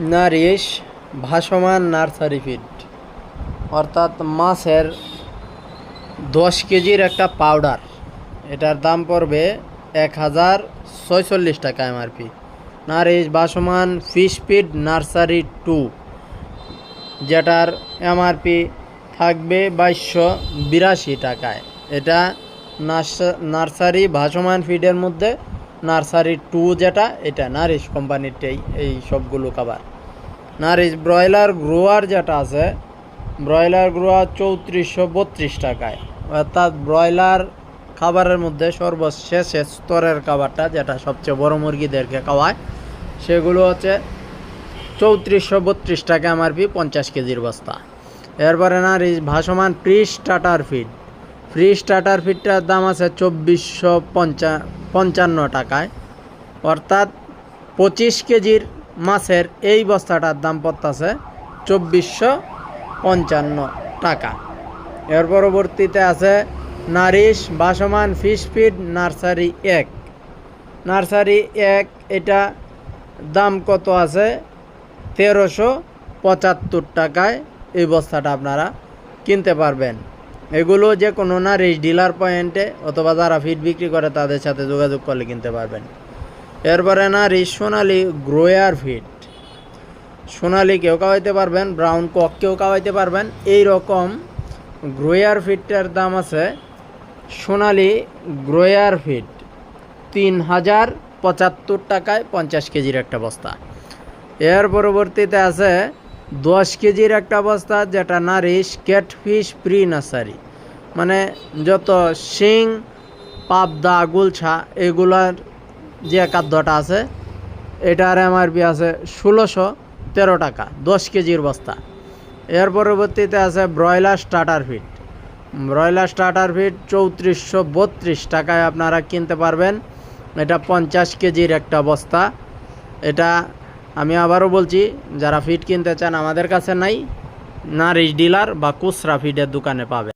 Nourish ভাসমান nursery feed, অর্থাৎ মাছের দশ কেজির একটা পাউডার। এটার দাম পড়বে এক হাজার ছয়চল্লিশ টাকা এমআরপি। নারিশ ভাসমান ফিশ ফিড নার্সারি টু, যেটার এমআরপি থাকবে বাইশশো বিরাশি টাকায়। এটা নার্সা- নার্সারি ভাসমান ফিডের মধ্যে নার্সারি টু যেটা, এটা নারিশ কোম্পানিরটাই এই সবগুলো খাবার নারিশ ব্রয়লার গ্রোয়ার যেটা আছে, ব্রয়লার গ্রোয়ার চৌত্রিশশো বত্রিশ টাকায়। অর্থাৎ ব্রয়লার খাবারের মধ্যে সর্বশেষ স্তরের খাবারটা যেটা সবচেয়ে বড় মুরগিদেরকে খাওয়ায়, সেগুলো হচ্ছে চৌত্রিশশো বত্রিশ টাকা এমআরপি, পঞ্চাশ কেজির বস্তা। এরপরে না রিচ- ভাসমান pre starter feed free starter ফিডটার দাম আছে চব্বিশশো পঞ্চা, পঞ্চান্ন টাকায়। অর্থাৎ পঁচিশ কেজির মাছের এই বস্তাটার দাম পড়তেছে চব্বিশশো পঞ্চান্ন টাকা। এর পরবর্তীতে আছে নারিশ, বাসমান, ফিশ ফিড, নার্সারি এক। নার্সারি এক, এটা দাম কত আছে? তেরোশো পঁচাত্তর টাকায় এই বস্তাটা আপনারা কিনতে পারবেন। এগুলো যে কোনো না রিচ ডিলার পয়েন্টে অথবা যারা ফিড বিক্রি করে তাদের সাথে যোগাযোগ করলে কিনতে পারবেন। এরপরে না rich Sonali grower feed Sonali কেউ খাওয়াইতে পারবেন ব্রাউন কক কেউ খাওয়াইতে পারবেন এই রকম গ্রোয়ার ফিডটার দাম আছে সোনালি গ্রোয়ার ফিড তিন হাজার পঁচাত্তর টাকায় পঞ্চাশ কেজির একটা বস্তা। এর পরবর্তীতে আছে দশ কেজির একটা বস্তা, যেটা নারিশ, ক্যাটফিশ, প্রি নার্সারি। মানে যত শিং, পাবদা, গুলছা, এগুলার যে খাদ্যটা আছে, এটার এমআরপি আছে ষোলোশো তেরো টাকা, দশ কেজির বস্তা। এর পরবর্তীতে আছে broiler starter feed broiler starter feed চৌত্রিশশো বত্রিশ টাকায় আপনারা কিনতে পারবেন। এটা পঞ্চাশ কেজির একটা বস্তা। এটা আমি আবারও বলছি, যারা ফিট কিনতে চান আমাদের কাছে নাই নারিশ ডিলার বা কুসরা ফিডের দোকানে পাবে